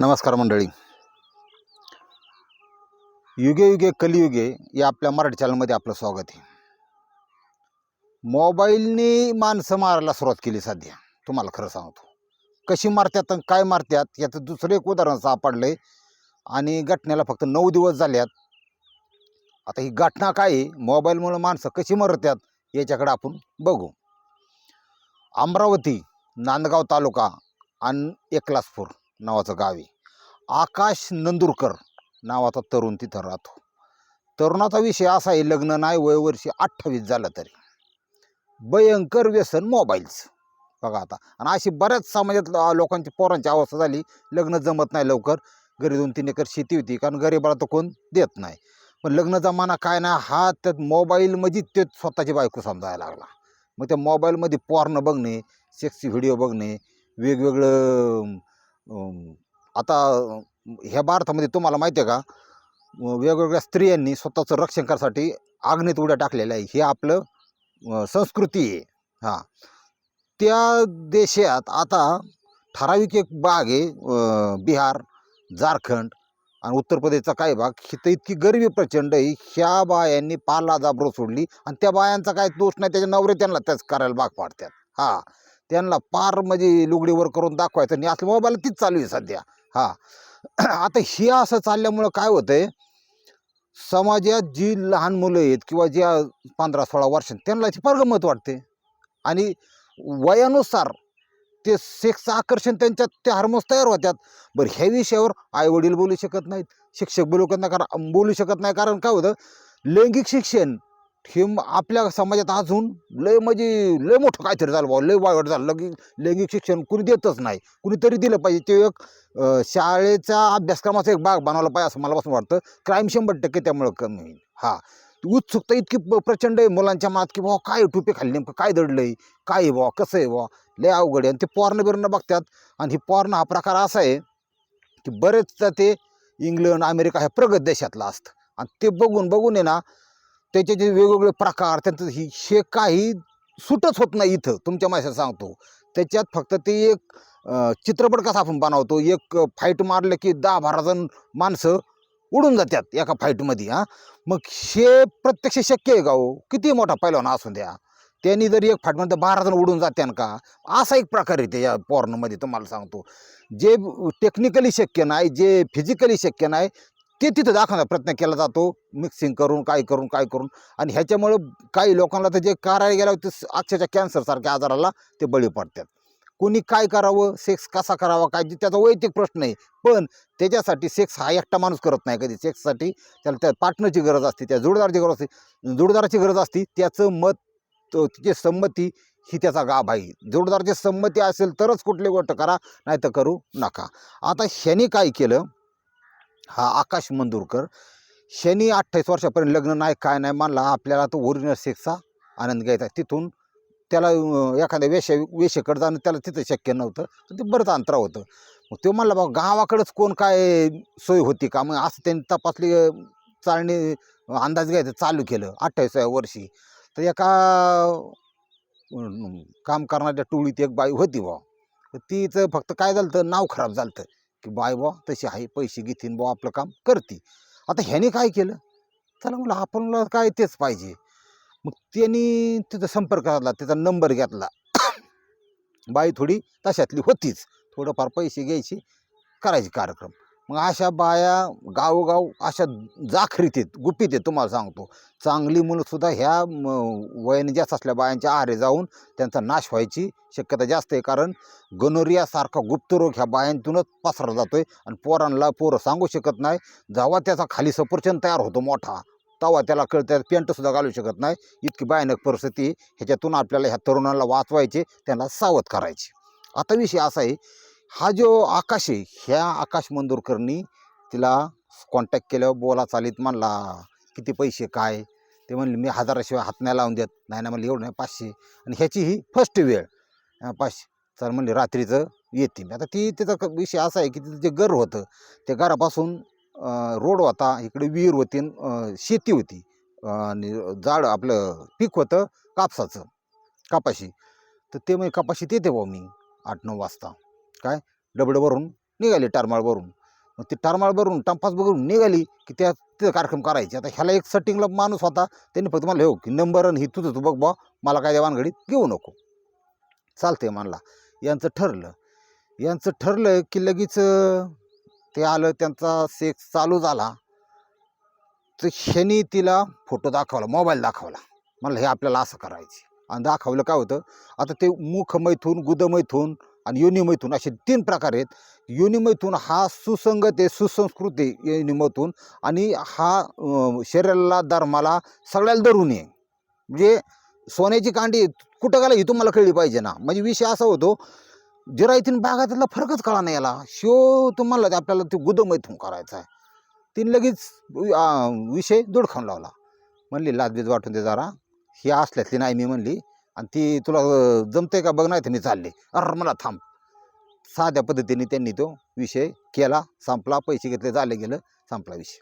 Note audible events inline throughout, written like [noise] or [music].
नमस्कार मंडळी. युगे युगे कलियुगे या आपल्या मराठी चॅनलमध्ये आपलं स्वागत आहे. मोबाईलने माणसं मारायला सुरुवात केली सध्या. तुम्हाला खरं सांगतो. कशी मारतात आणि काय मारतात याचं दुसरं एक उदाहरण सापडलं आहे आणि घटनेला फक्त नऊ दिवस झाल्यात. आता ही घटना काय आहे? मोबाईलमुळं माणसं कशी मरतात याच्याकडे आपण बघू. अमरावती नांदगाव तालुका आणि एकलासपूर. नावाचं गाव आहे. आकाश नंदुरकर नावाचा तरुण तिथं राहतो. तरुणाचा विषय असा आहे लग्न नाही वयवर्षी अठ्ठावीस झालं तरी. भयंकर व्यसन मोबाईलचं. बघा आता. आणि अशी बऱ्याच समाजात लोकांची पोरांची अवस्था झाली. लग्न जमत नाही लवकर. घरी दोन तीन एकर शेती होती. कारण गरीबाला तर कोण देत नाही. पण लग्न जमाना काय नाही हा त्यात मोबाईलमध्ये ते स्वतःची बायको समजायला लागला. मग त्या मोबाईलमध्ये पॉर्न बघणे सेक्सी व्हिडिओ बघणे वेगवेगळं आता ह्या भारतामध्ये तुम्हाला माहिती आहे का? वेगवेगळ्या स्त्रियांनी स्वतःचं रक्षण करण्यासाठी आग्नेत उड्या टाकलेल्या आहे हे आपलं संस्कृती आहे. हां. त्या देशात आता ठराविक एक भाग आहे बिहार झारखंड आणि उत्तर प्रदेशचा काही भाग. तर इतकी गरिबी प्रचंड आहे ह्या बायांनी पाला जाबरो सोडली आणि त्या बायांचा काय दोष नाही त्याच्या नवरे त्यांना त्याच करायला भाग पाडतात. हां. त्यांना पार म्हणजे लुगडीवर करून दाखवायचं आणि असलं मोबाईल तीच चालू आहे सध्या? हां. [clears throat] आता हे असं चालल्यामुळं काय होतंय? समाजात जी लहान मुलं आहेत किंवा ज्या पंधरा सोळा वर्ष त्यांना ती फार गमत वाटते. आणि वयानुसार ते सेक्स आकर्षण त्यांच्यात ते हार्मोन्स तयार होतात. बरं ह्या विषयावर आईवडील बोलू शकत नाहीत. शिक्षक बोलू शकत नाही कारण बोलू शकत नाही. कारण काय होतं? लैंगिक शिक्षण हे आपल्या समाजात अजून लय म्हणजे लय मोठं काहीतरी झालं भाऊ लय वाईट झालं. लगी लैंगिक शिक्षण कुणी देतच नाही. कुणीतरी दिलं पाहिजे. ते एक शाळेचा अभ्यासक्रमाचा एक भाग बनवला पाहिजे असं मला पासून वाटतं. क्राईम शंभर टक्के त्यामुळं कमी होईल. हां. उत्सुकता इतकी प- प्रचंड आहे मुलांच्या मनात की बाबा काय टुपे खाल्ली नेमकं? काय दडलंय? काय आहे बुवा? कसं आहे बुवा? लय अवघड आहे. आणि ते पॉर्न बिरणं बघतात. आणि ही पॉर्न हा प्रकार असा आहे की बरेचदा ते इंग्लंड अमेरिका ह्या प्रगत देशातलं असतं. आणि ते बघून बघून आहे ना त्याचे जे वेगवेगळे प्रकार त्यांचं ही हे काही सुटच होत नाही इथं तुमच्या माणसाला सांगतो. त्याच्यात फक्त ते एक चित्रपट कसा आपण बनवतो एक फाईट मारलं की दहा बारा जण माणसं उडून जातात एका फाईटमध्ये हां. मग हे प्रत्यक्ष शक्य आहे का हो? किती मोठा पैलवान असून द्या. त्यांनी जर एक फाईटमध्ये बारा जण उडून जात्यान का? असा एक प्रकार आहे ते या पॉर्नमध्ये तुम्हाला सांगतो. जे टेक्निकली शक्य नाही जे फिजिकली शक्य नाही ते तिथं दाखवण्याचा प्रयत्न केला जातो. मिक्सिंग करून काय करून काय करून. आणि ह्याच्यामुळं काही लोकांना तर जे करायला गेल्यावर ते अक्षरशः कॅन्सरसारख्या आजाराला ते बळी पडतात. कोणी काय करावं सेक्स कसा करावा काय त्याचा वैयक्तिक प्रश्न आहे. पण त्याच्यासाठी सेक्स हा एकटा माणूस करत नाही कधी. सेक्ससाठी त्याला त्या पार्टनरची गरज असते त्या जोडदाराची गरज असते. जोडदाराची गरज असते त्याचं मत तिची संमती ही त्याचा गाभ आहे. जोडदाराची संमती असेल तरच कुठली गोष्ट करा नाही तर करू नका. आता ह्याने काय केलं हा आकाश मंदुरकर. शनी अठ्ठावीस वर्षापर्यंत लग्न नाही काय नाही मानला आपल्याला तो ओरिजिनल सेक्सचा आनंद घ्यायचा तिथून त्याला एखाद्या वेश वेशेकडे जाणं त्याला तिथं शक्य नव्हतं. ते बरंच अंतरा होतं. मग तो म्हणला बाबा गावाकडंच कोण काय सोय होती का? मग असं त्यांनी तपासली चालणी अंदाज घ्यायचं चालू केलं अठ्ठावीसाव्या वर्षी. तर एका काम करणाऱ्या टोळीत एक बाई होती बा तीचं तिचं फक्त काय झालं तर नाव खराब झालं तर की बाय बा तशी आहे पैसे घेतीन बा आपलं काम करते. आता ह्याने काय केलं? चला म्हणलं आपणला काय तेच पाहिजे. मग त्यांनी तिथं संपर्क साधला त्याचा नंबर घेतला. [coughs] बाई थोडी तशातली होतीच. थोडंफार पैसे घ्यायची करायचे कार्यक्रम. मग अशा बाया गावोगाव अशा जाखरीत आहेत गुपित आहेत तुम्हाला सांगतो. चांगली मुलंसुद्धा ह्या वयाने जास्त असल्या बायांच्या आहारे जाऊन त्यांचा नाश व्हायची शक्यता जास्त आहे. कारण गनोरियासारखा गुप्तरोग ह्या बायांतूनच पसरला जातो आहे आणि पोरांना पोरं सांगू शकत नाही. जेव्हा त्याचा खाली सफरचंद तयार होतो मोठा तेव्हा त्याला कळतं पेंटसुद्धा घालू शकत नाही. इतकी भयानक परिस्थिती ह्याच्यातून आपल्याला ह्या तरुणाला वाचवायचे त्यांना सावध करायचे. आता विषय असा आहे हा जो आकाश आहे ह्या आकाश मंदुरकरनी तिला कॉन्टॅक्ट केल्यावर बोला चालीत म्हणला किती पैसे काय? ते म्हणले मी हजाराशिवाय हात नाही लावून देत. नाही ना म्हणले एवढं नाही पाचशे. आणि ह्याची ही फर्स्ट वेळ. पाचशे. तर म्हणले रात्रीचं येते मी. आता ती त्याचा क- विषय असा आहे की तिथं जे घर होतं त्या घरापासून रोड होता इकडे विहीर होती शेती होती. आणि जाड आपलं पीक होतं कापसाचं कापाशी. तर ते म्हणजे कपाशीत येते भाऊ मी आठ नऊ वाजता. काय? डबडं भरून निघाली टारमाळ भरून. मग ती टारमाळ भरून टंपास भरून निघाली की त्या तिथं कार्यक्रम करायचे. आता ह्याला एक सेटिंगला माणूस होता त्यांनी फक्त मला हो की नंबर आणि ही तुझं तू बघ बा मला काय वानगडीत घेऊ नको. चालतंय म्हणला. यांचं ठरलं. यांचं ठरलं की लगेच ते आलं त्यांचा सेक्स चालू झाला. तर ह्यानी तिला फोटो दाखवला मोबाईल दाखवला. म्हणलं हे आपल्याला असं करायचे आणि दाखवलं काय होतं? आता ते मुख मैथून गुदमैथून आणि योनिमैथून असे तीन प्रकार आहेत. योनिमैथून हा सुसंगत आहे सुसंस्कृती आहे आणि हा शरीराला धर्माला सगळ्याला धरून आहे. म्हणजे सोन्याची कांडी कुठं गेला ही तुम्हाला कळली पाहिजे ना. म्हणजे विषय असा होतो जिरायतीन बागातला फरकच कळा नाही याला. शो तुम्हाला आपल्याला ते गुदमैथून करायचा आहे. तीन लगेच विषय दुडखाऊन लावला. म्हणली लादबीज वाटून दे जरा. ही असल्यातली नाही मी म्हणली. आणि ती तुला जमते का बघ नाही त्यांनी चालले. अर मला थांब. साध्या पद्धतीने त्यांनी तो विषय केला संपला पैसे घेतले झाले गेलं संपला विषय.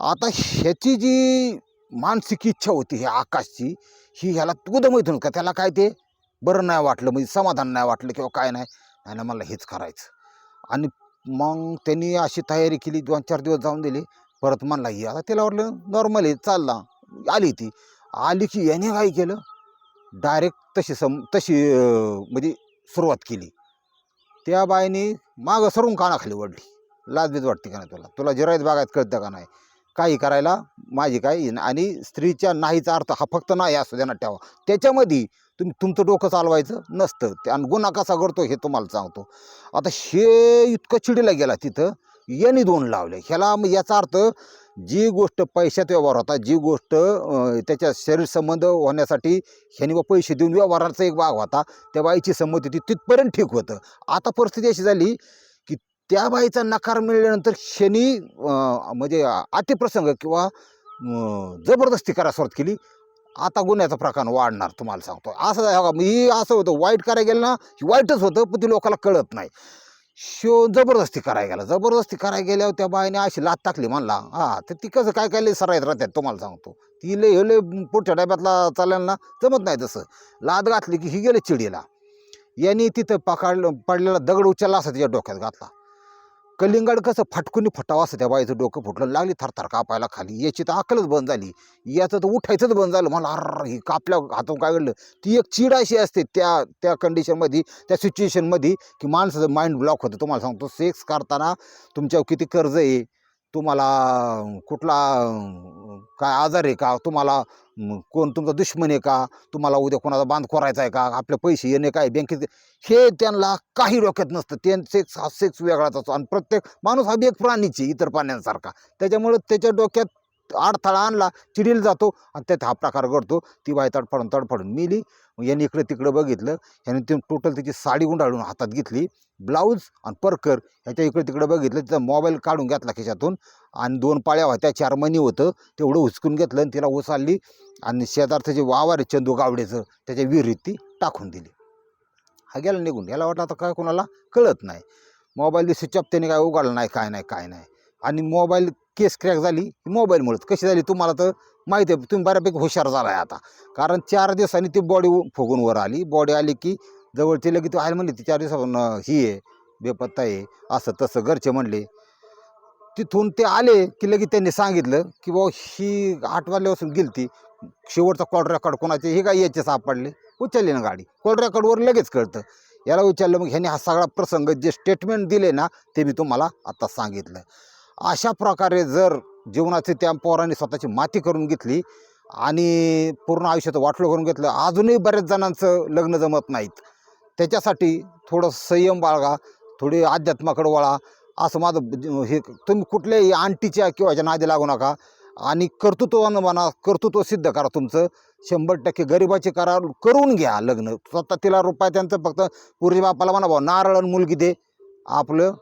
आता ह्याची जी मानसिक इच्छा होती ह्या आकाशची ही ह्याला तुझं नव्हतं का त्याला काय ते? बरं नाही वाटलं म्हणजे समाधान नाही वाटलं किंवा काय नाही. नाही मला हेच करायचं. आणि मग त्यांनी अशी तयारी केली दोन चार दिवस जाऊन दिले. परत म्हणला ही आता त्याला वाटलं नॉर्मल आहे चालला. आली ती. आली की याने काय केलं? डायरेक्ट तशी सम तशी म्हणजे सुरुवात केली. त्या बाईने मागं सरून कानाखाली ओढली. लाजबीज वाटते का नाही तुला? तुला जिरायत बागायत कळतं का नाही? काही करायला माझी काय आणि स्त्रीच्या नाहीचा अर्थ हा फक्त नाही असतो त्यांना ठेवा. त्याच्यामध्ये तुम्ही तुमचं डोकं चालवायचं नसतं. ते आणि गुन्हा कसा करतो हे तुम्हाला सांगतो. आता हे इतकं चिडीला गेला तिथं यांनी दोन लावले. ह्याला मग याचा अर्थ जी गोष्ट पैशात व्यवहार होता जी गोष्ट त्याच्या शरीर संबंध होण्यासाठी ह्याने व पैसे देऊन व्यवहाराचा एक भाग होता त्या बाईची संमती होती तिथपर्यंत ठीक होतं. आता परिस्थिती अशी झाली की त्या बाईचा नकार मिळाल्यानंतर शनी म्हणजे अतिप्रसंग किंवा जबरदस्ती करायला सुरुवात केली. आता गुन्ह्याचा प्रकार वाढणार तुम्हाला सांगतो. असं मी असं होतं वाईट करायला गेलं ना वाईटच होतं पण ती लोकांना कळत नाही. शो जबरदस्ती करायला गेला. जबरदस्ती करायला गेल्यावर त्या बाईने अशी लात टाकली म्हणला. हा तर ती कसं काय काय लय सरायत राहतात तुम्हाला सांगतो. ती लय हे लय पुढच्या डब्यातला चालेल ना जमत नाही तसं. लात घातली की ही गेले चिडीला. यांनी तिथं पकडलं पडलेला दगड उचलला असा तिच्या डोक्यात घातला. कलिंगड कसं फटकुनी फटावा असं त्या बाईचं डोकं फुटलं लागली थरथर कापायला खाली. याची तर अकलच बंद झाली. याचं तर उठायचंच बंद झालं. मला अर ही कापल्या हातून काय घडलं? ती एक चीड अशी असते त्या त्या कंडिशनमध्ये त्या सिच्युएशनमध्ये की माणसाचं माइंड ब्लॉक होतं. तुम्हाला सांगतो सेक्स करताना तुमच्यावर किती कर्ज आहे तुम्हाला कुठला काय आजार आहे का? तुम्हाला कोण तुमचा दुश्मन आहे का? तुम्हाला उद्या कोणाचा बांध खोरायचा आहे का? आपले पैसे येणे काय? बँकेत हे त्यांना काही डोक्यात नसतं. त्यांचे सेक्स हा सेक्स वेगळाच असतो. आणि प्रत्येक माणूस हा बी एक प्राणीची इतर प्राण्यांसारखा. त्याच्यामुळं त्याच्या डोक्यात अडथळा आणला चिडील जातो आणि त्यात हा प्रकार घडतो. ती बाई तडफडून तडफडून मिली यांनी इकडं तिकडं बघितलं. ह्याने ती टोटल तिची साडी गुंडाळून हातात घेतली. ब्लाऊज आणि परकर ह्याच्या इकडं तिकडं बघितलं. तिचा मोबाईल काढून घेतला खिशातून. आणि दोन पाळ्या होत्या चार मणी होतं. तेवढं उचकून घेतलं आणि तिला उचलली. आणि शेजारचं जे वावर आहे चंदू गावडेचं त्याच्या विहिरीत ती टाकून दिली. हा गेला निघून. याला वाटलं आता काय कोणाला कळत नाही. मोबाईल स्विच ऑफ त्याने काय उघडलं नाही काय नाही काय नाही. आणि मोबाईल केस क्रॅक झाली मोबाईलमुळेच. कशी झाली तुम्हाला तर माहिती आहे तुम्ही बऱ्यापैकी हुशार झाला आहे आता. कारण चार दिवसांनी ती बॉडी फुगून वर आली. बॉडी आली की जवळची लगेच ती आहे म्हणली ती चार दिवसापासून ही आहे बेपत्ता आहे असं तसं घरचे म्हणले. तिथून ते आले की लगेच त्यांनी सांगितलं की बाबा ही आठ वाजल्यापासून गेली ती शेवटचा कॉल रेकॉर्ड कोणाचे हे काय याचे सापडले? उचलली ना गाडी. कॉल रेकॉर्डवर लगेच कळतं. याला विचारलं मग ह्याने हा सगळा प्रसंग जे स्टेटमेंट दिले ना ते मी तुम्हाला आता सांगितलं. अशा प्रकारे जर जीवनाची त्या पोराने स्वतःची माती करून घेतली आणि पूर्ण आयुष्याचं वाटलं करून घेतलं अजूनही बऱ्याच जणांचं लग्न जमत नाहीत. त्याच्यासाठी थोडं संयम बाळगा थोडी अध्यात्माकडे वळा. असं माझं हे तुम्ही कुठल्याही आंटीच्या किंवा ह्याच्या नादी लागू नका आणि कर्तृत्वानं म्हणा कर्तृत्व सिद्ध करा तुमचं. शंभर टक्के गरिबाची करा करून घ्या लग्न. स्वतः तिला रुपये त्यांचं फक्त पूर्वी बापाला म्हणा भाऊ नारळ आणि मुलगी दे. आपलं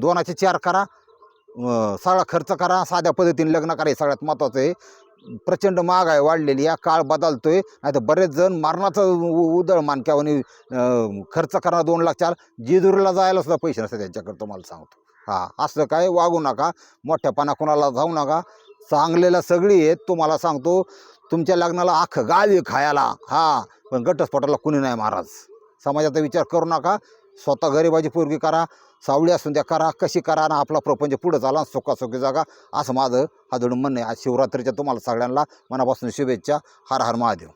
दोनाचे चार करा. सगळा खर्च करा साध्या पद्धतीने लग्न करा हे सगळ्यात महत्त्वाचं आहे. प्रचंड महाग आहे वाढलेली या काळ बदलतोय. नाही तर बरेच जण मरणाचं उ- उदळ मानक्यावानी खर्च करा दोन लाख चार जेजुरीला जायला सुद्धा पैसे नसतात त्यांच्याकडे तुम्हाला सांगतो. हां असं काय वागू नका मोठ्यापणा कोणाला जाऊ नका. चांगलेला सगळी आहेत तुम्हाला सांगतो तुमच्या लग्नाला आख गावी खायला. हां पण घटस्फोटाला कुणी नाही महाराज. समाजाचा विचार करू नका. स्वतः गरिबाची पोरगी करा सावळी असून द्या करा कशी करा ना आपला प्रपंच पुढं चाला सुखासुखी जागा. असं माझं हादडून म्हणणं आहे. आज शिवरात्रीच्या तुम्हाला सगळ्यांना मनापासून शुभेच्छा. हर हर महादेव.